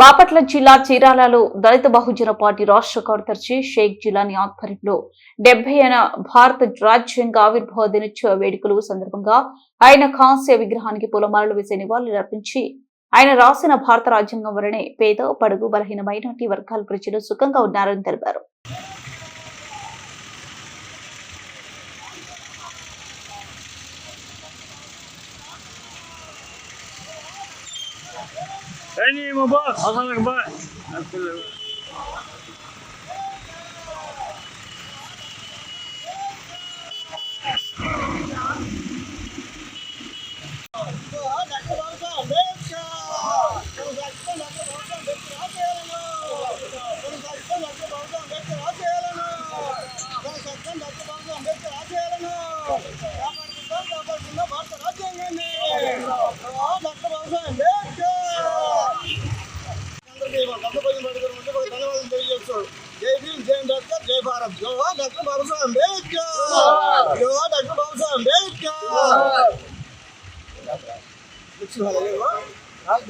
బాపట్ల జిల్లా చీరాలలో దళిత బహుజన పార్టీ రాష్ట్ర కార్యదర్శి షేక్ జిలాని ఆధ్వర్యంలో డెబ్బై భారత రాజ్యాంగ ఆవిర్భావ దినోత్సవ వేడుకలు సందర్భంగా ఆయన కాంస్య విగ్రహానికి పులమాలలు వేసే నివాళులు అర్పించి ఆయన రాసిన భారత రాజ్యాంగం వలనే పేద పడుగు బలహీనమైన వర్గాల ప్రజలు సుఖంగా ఉన్నారని తెలిపారు. Any more bus? How's that bus? Absolutely. Hasan Akbar. జై భీమ్ జై అంబేద్కర్ జై భారత్ జోహార్ డాక్టర్ బాబాసాహెబ్ అంబేద్కర్ జోహార్ డాక్టర్ బాబాసాహెబ్ అంబేద్కర్ రాజ్